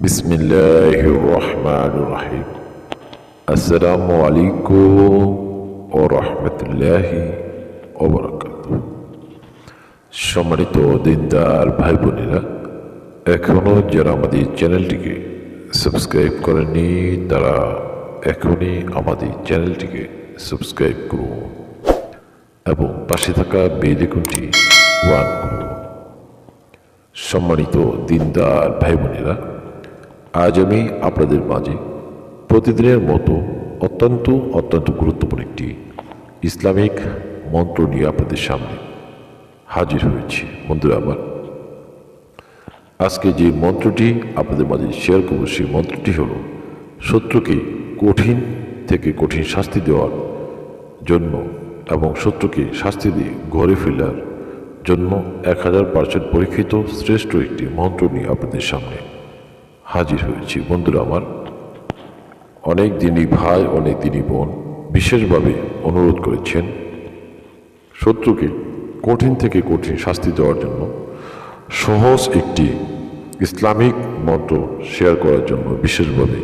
بسم الله الرحمن الرحيم السلام عليكم ورحمة الله وبركاته সম্মানিত দিনদার ভাই বোনেরা এখনও যারা আমাদের চ্যানেলটিকে সাবস্ক্রাইব করেনি তারা এখনই আমাদের চ্যানেলটিকে সাবস্ক্রাইব করুন এবং পাশে থাকা বেল আইকনটি ওয়ান করুন সম্মানিত দিনদার ভাই বোনেরা আজ আমি আপনাদের মাঝে প্রতিদিনের মতো অত্যন্ত অত্যন্ত গুরুত্বপূর্ণ একটি ইসলামিক মন্ত্র নিয়ে আপনাদের সামনে হাজির হয়েছি। বন্ধুরা, আমার আজকে যে মন্ত্রটি আপনাদের মাঝে শেয়ার করব, সেই মন্ত্রটি হল, শত্রুকে কঠিন থেকে কঠিন শাস্তি দেওয়ার জন্য এবং শত্রুকে শাস্তি দিয়ে ঘরে ফেলার জন্য এক হাজার পার্সেন্ট পরীক্ষিত শ্রেষ্ঠ একটি মন্ত্র নিয়ে আপনাদের সামনে হাজির হয়েছি। বন্ধুরা আমার, অনেক দিনই ভাই, অনেক দিনই বোন বিশেষভাবে অনুরোধ করেছেন শত্রুকে কঠিন থেকে কঠিন শাস্তি দেওয়ার জন্য সহজ একটি ইসলামিক মন্ত্র শেয়ার করার জন্য বিশেষভাবে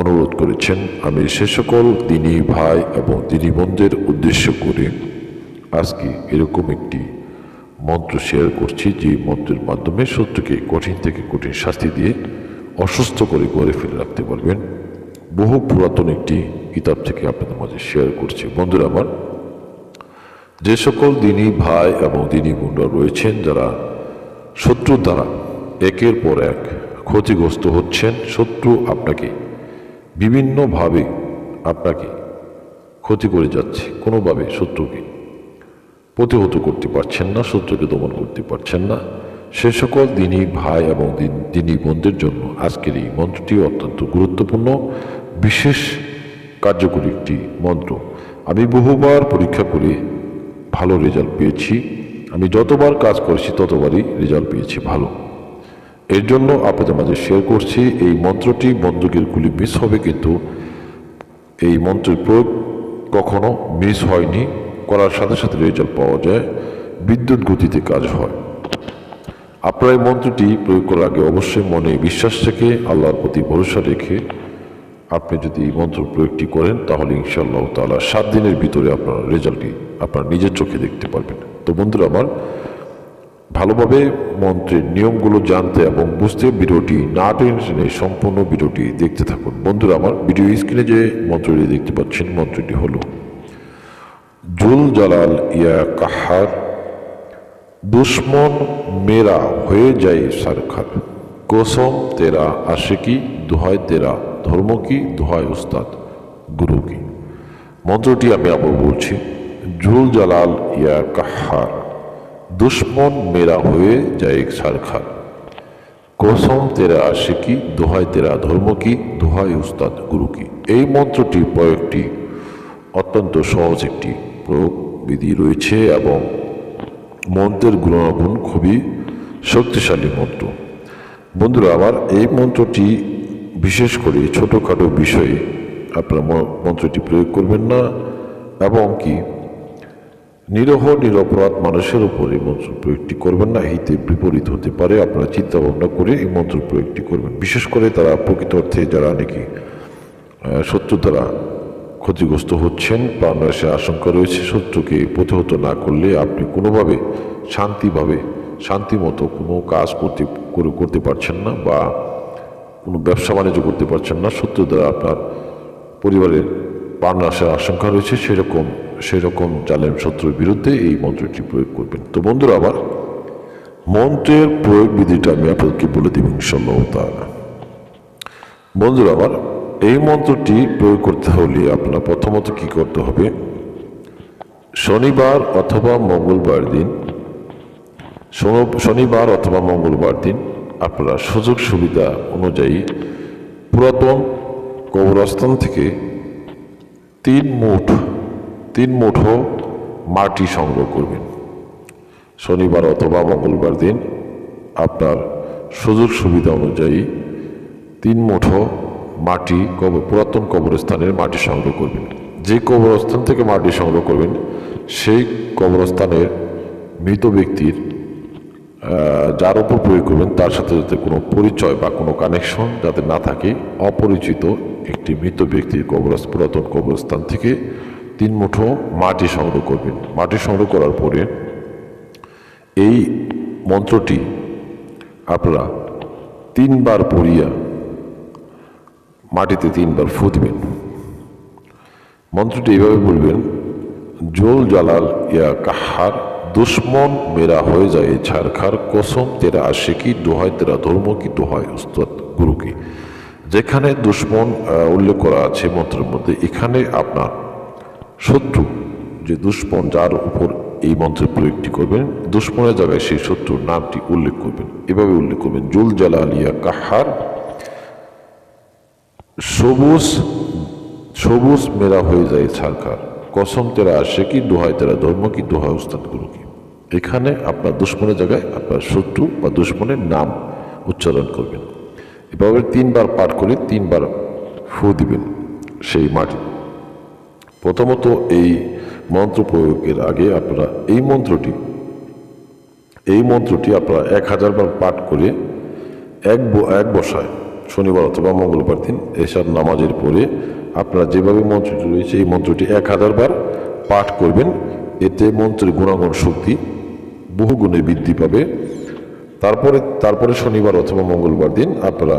অনুরোধ করেছেন। আমি সে সকল দিনী ভাই এবং দিনী বোনদের উদ্দেশ্য করে আজকে এরকম একটি মন্ত্র শেয়ার করছি, যে মন্ত্রের মাধ্যমে শত্রুকে কঠিন থেকে কঠিন শাস্তি দিয়ে অসুস্থ করে গড়ে ফেলে রাখতে পারবেন। বহু পুরাতন একটি কিতাব থেকে আপনাদের মাঝে শেয়ার করছি। বন্ধুরা আমার, যে সকল দিনী ভাই এবং দিনী বোনরা রয়েছেন, যারা শত্রু দ্বারা একের পর এক ক্ষতিগ্রস্ত হচ্ছেন, শত্রু আপনাকে বিভিন্নভাবে আপনাকে ক্ষতি করে যাচ্ছে, কোনোভাবে শত্রুকে প্রতিহত করতে পারছেন না, শত্রুকে দমন করতে পারছেন না। সে সকল দিনী ভাই এবং দিনী বোনদের জন্য আজকের এই মন্ত্রটি অত্যন্ত গুরুত্বপূর্ণ, বিশেষ কার্যকরী একটি মন্ত্র। আমি বহুবার পরীক্ষা করে ভালো রেজাল্ট পেয়েছি। আমি যতবার কাজ করেছি ততবারই রেজাল্ট পেয়েছি ভালো। এর জন্য আপনাদের মাঝে শেয়ার করছি, এই মন্ত্রটি বন্দুকের গুলি মিস হবে কিন্তু এই মন্ত্রের প্রয়োগ কখনো মিস হয়নি। করার সাথে সাথে রেজাল্ট পাওয়া যায়। বিদ্যুৎ গতিতে কাজ হয়। আপনারা এই মন্ত্রটি প্রয়োগ করার আগে অবশ্যই মনে বিশ্বাস রেখে আল্লাহর প্রতি ভরসা রেখে আপনি যদি এই মন্ত্র প্রয়োগটি করেন, তাহলে ইনশাআল্লাহ তালা সাত দিনের ভিতরে আপনার রেজাল্টটি আপনার নিজের চোখে দেখতে পারবেন। তো বন্ধুরা আমার, ভালোভাবে মন্ত্রের নিয়মগুলো জানতে এবং বুঝতে ভিডিওটি না টেনে সম্পূর্ণ ভিডিওটি দেখতে থাকুন। বন্ধুরা আমার, ভিডিও স্ক্রিনে যে মন্ত্রটি দেখতে পাচ্ছেন, মন্ত্রটি হলো, জুল জালাল ইয়া কাহার দুশ্মন মেরা হয়ে যায় সরকার কসম তেরা, আশিকি দোহায় তেরা ধর্ম কি দোহায় উস্তাদ গুরু কি মন্ত্রটি আমি আবার বলছি, জুল জালাল ইয়া কাহার, দুশ্মন মেরা হয়ে যায় সারখার। কসম তেরা, আশিকি দোহাই তেরা ধর্ম কি দোহাই উস্তাদ গুরু কি এই মন্ত্রটি প্রয়োগটি অত্যন্ত সহজ একটি প্রয়োগ বিধি রয়েছে এবং মন্ত্রের গুণাগুণ খুবই শক্তিশালী মন্ত্র। বন্ধুরা, আমার এই মন্ত্রটি বিশেষ করে ছোটোখাটো বিষয়ে আপনারা মন্ত্রটি প্রয়োগ করবেন না, এবং কি নিরহ নিরপরাধ মানুষের উপরে মন্ত্র প্রয়োগটি করবেন না, হিতে বিপরীত হতে পারে। আপনারা চিন্তা ভাবনা করে এই মন্ত্র প্রয়োগটি করবেন। বিশেষ করে তারা প্রকৃত অর্থে যারা নাকি শত্রু দ্বারা ক্ষতিগ্রস্ত হচ্ছেন প্রাণনাশের আশঙ্কা রয়েছে, শত্রুকে প্রতিহত না করলে আপনি কোনোভাবে শান্তিভাবে, শান্তিমতো কোনো কাজ করতে করতে পারছেন না বা কোনো ব্যবসা বাণিজ্য করতে পারছেন না শত্রু দ্বারা আপনার পরিবারের প্রাণ আসার আশঙ্কা রয়েছে, সেরকম সেরকম জালেম শত্রুর বিরুদ্ধে এই মন্ত্রটি প্রয়োগ করবেন। তো বন্ধুরা, আবার মন্ত্রের প্রয়োগ বিধিটা আমি আপনাদেরকে বলে দিব ইনশাল্লাহ বন্ধুরা আমার এই মন্ত্রটি প্রয়োগ করতে হলে আপনার প্রথমত কি করতে হবে? শনিবার অথবা মঙ্গলবার দিন শনিবার অথবা মঙ্গলবার দিন আপনারা সুযোগ সুবিধা অনুযায়ী পুরাতন কবরস্থান থেকে তিন মুঠ, তিন মুঠো মাটি সংগ্রহ করবেন। শনিবার অথবা মঙ্গলবার দিন আপনার সুযোগ সুবিধা অনুযায়ী তিন মুঠো মাটি কবর পুরাতন কবরস্থানের মাটি সংগ্রহ করবেন। যে কবরস্থান থেকে মাটি সংগ্রহ করবেন, সেই কবরস্থানের মৃত ব্যক্তির যার উপর প্রয়োগ করবেন, তার সাথে যাতে কোনো পরিচয় বা কোনো কানেকশন যাতে না থাকে, অপরিচিত একটি মৃত ব্যক্তির কবরস্থান পুরাতন কবরস্থান থেকে তিন মুঠো মাটি সংগ্রহ করবেন। মাটি সংগ্রহ করার পরে এই মন্ত্রটি আপনারা তিনবার পড়িয়া মাটিতে তিনবার ফু মন্ত্রটি এইভাবে বলবেন, জোল জালাল ইয়া কাহার, দুশ্মন মেরা হয়ে যায় ছারখার, কসম তেরা আসে কি, দোহায় তেরা ধর্ম কি, দোহায় উস্তাদ গুরু কি? যেখানে দুশ্মন উল্লেখ করা আছে মন্ত্রের মধ্যে, এখানে আপনার শত্রু, যে দুশ্মন যার উপর এই মন্ত্রের প্রয়োগটি করবেন, দুশ্মনের জায়গায় সেই শত্রুর নামটি উল্লেখ করবেন। এভাবে উল্লেখ করবেন, জুল জালালিয়া কাহার সবুজ সবুজ মেরা হয়ে যায় ছারখার। কসম তেরা আসে কি দোহায় তেরা ধর্ম কি দোহায় উস্তাদ গুরু কি? এখানে আপনার দুশ্মনের জায়গায় আপনার শত্রু বা দুশ্মনের নাম উচ্চারণ করবেন। এভাবে তিনবার পাঠ করে তিনবার ফু দিবেন সেই মাটি। প্রথমত এই মন্ত্র প্রয়োগের আগে আপনারা এই মন্ত্রটি এই মন্ত্রটি আপনারা এক হাজার বার পাঠ করে এক এক বসায়। শনিবার অথবা মঙ্গলবার দিন এসব নামাজের পরে আপনারা যেভাবে মন্ত্রটি রয়েছে, এই মন্ত্রটি এক হাজার বার পাঠ করবেন। এতে মন্ত্রের গুণাগুণ শক্তি বহুগুণে বৃদ্ধি পাবে। তারপরে তারপরে শনিবার অথবা মঙ্গলবার দিন আপনারা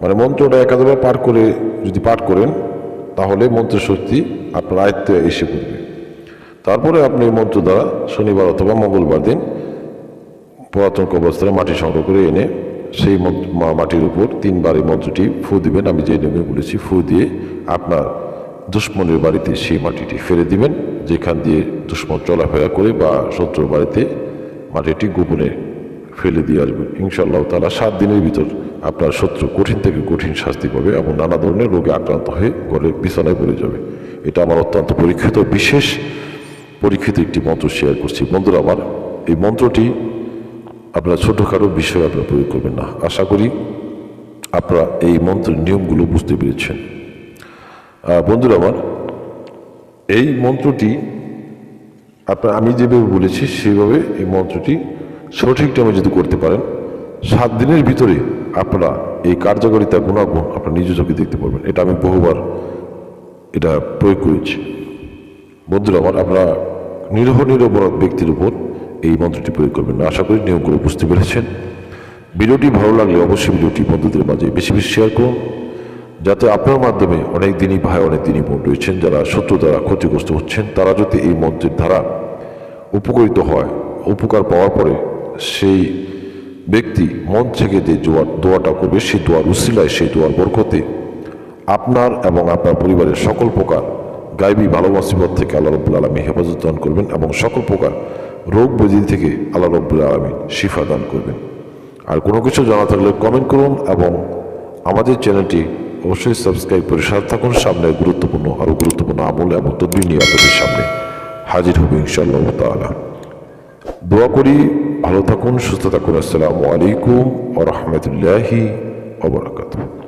মানে মন্ত্রটা এক হাজার বার পাঠ করে যদি পাঠ করেন, তাহলে মন্ত্রের শক্তি আপনার আয়ত্তে এসে পড়বে। তারপরে আপনি এই মন্ত্র দ্বারা শনিবার অথবা মঙ্গলবার দিন পুরাতন কবরস্থানে মাটি সংগ্রহ করে এনে সেই মাটির উপর তিনবার এই মন্ত্রটি ফু দিবেন। আমি যে নিয়মে বলেছি, ফু দিয়ে আপনার দুশ্মনের বাড়িতে সেই মাটিটি ফেলে দিবেন, যেখান দিয়ে দুশ্মন চলাফেরা করে বা শত্রুর বাড়িতে মাটিটি গোপনে ফেলে দিয়ে আসবেন ইনশাল্লাহ তারা সাত দিনের ভিতর আপনার শত্রু কঠিন থেকে কঠিন শাস্তি পাবে এবং নানা ধরনের রোগে আক্রান্ত হয়ে ঘরে বিছানায় পড়ে যাবে। এটা আমার অত্যন্ত পরীক্ষিত, বিশেষ পরীক্ষিত একটি মন্ত্র শেয়ার করছি। বন্ধুরা, আমার এই মন্ত্রটি আপনারা ছোটোখাটো বিষয় আপনারা প্রয়োগ করবেন না। আশা করি আপনারা এই মন্ত্রের নিয়মগুলো বুঝতে পেরেছেন। বন্ধুরা আমার, এই মন্ত্রটি আপনার আমি যেভাবে বলেছি, সেভাবে এই মন্ত্রটি সঠিক টাইমে যদি করতে পারেন, সাত দিনের ভিতরে আপনারা এই কার্যকারিতা গুণাগুণ আপনার নিজ চোখে দেখতে পারবেন। এটা আমি বহুবার এটা প্রয়োগ করেছি। বন্ধুরা আমার, আপনারা নিরহ নিরপরাধ ব্যক্তির উপর মন্ত্রটি প্রয়োগ করবেন। আশা করি নিয়মগুলো বুঝতে পেরেছেন। ভিডিওটি ভালো লাগলে অবশ্যই ভিডিওটি বন্ধুদের মাঝে বেশি বেশি শেয়ার করুন, যাতে আপনার মাধ্যমে অনেক দিনই ভাই, অনেক দিনই বোন রয়েছেন, যারা শত্রু দ্বারা ক্ষতিগ্রস্ত হচ্ছেন, তারা যদি এই মন্ত্রের দ্বারা উপকৃত হয়, উপকার পাওয়ার পরে সেই ব্যক্তি মন থেকে যে জোয়ার দোয়াটা করবে, সেই দোয়ার উসিলায়, সেই দোয়ার বরকতে আপনার এবং আপনার পরিবারের সকল প্রকার গাইবী ভালো মুসিবত থেকে আল্লাহ রব্বুল আলমী হেফাজত দান করবেন এবং সকল প্রকার রোগ ব্যাধি থেকে আল্লাহ রব্বুল আলমী শিফা দান করবেন। আর কোনো কিছু জানা থাকলে কমেন্ট করুন এবং আমাদের চ্যানেলটি অবশ্যই সাবস্ক্রাইব করে সাথে থাকুন। সামনে গুরুত্বপূর্ণ আরও গুরুত্বপূর্ণ আমল এবং তদবির নিয়ে সামনে হাজির হবে ইনশাআল্লাহ তাআলা। দোয়া করি, ভালো থাকুন, সুস্থ থাকুন। আসসালামু আলাইকুম ওয়া রাহমাতুল্লাহি ওয়া বারাকাতুহু।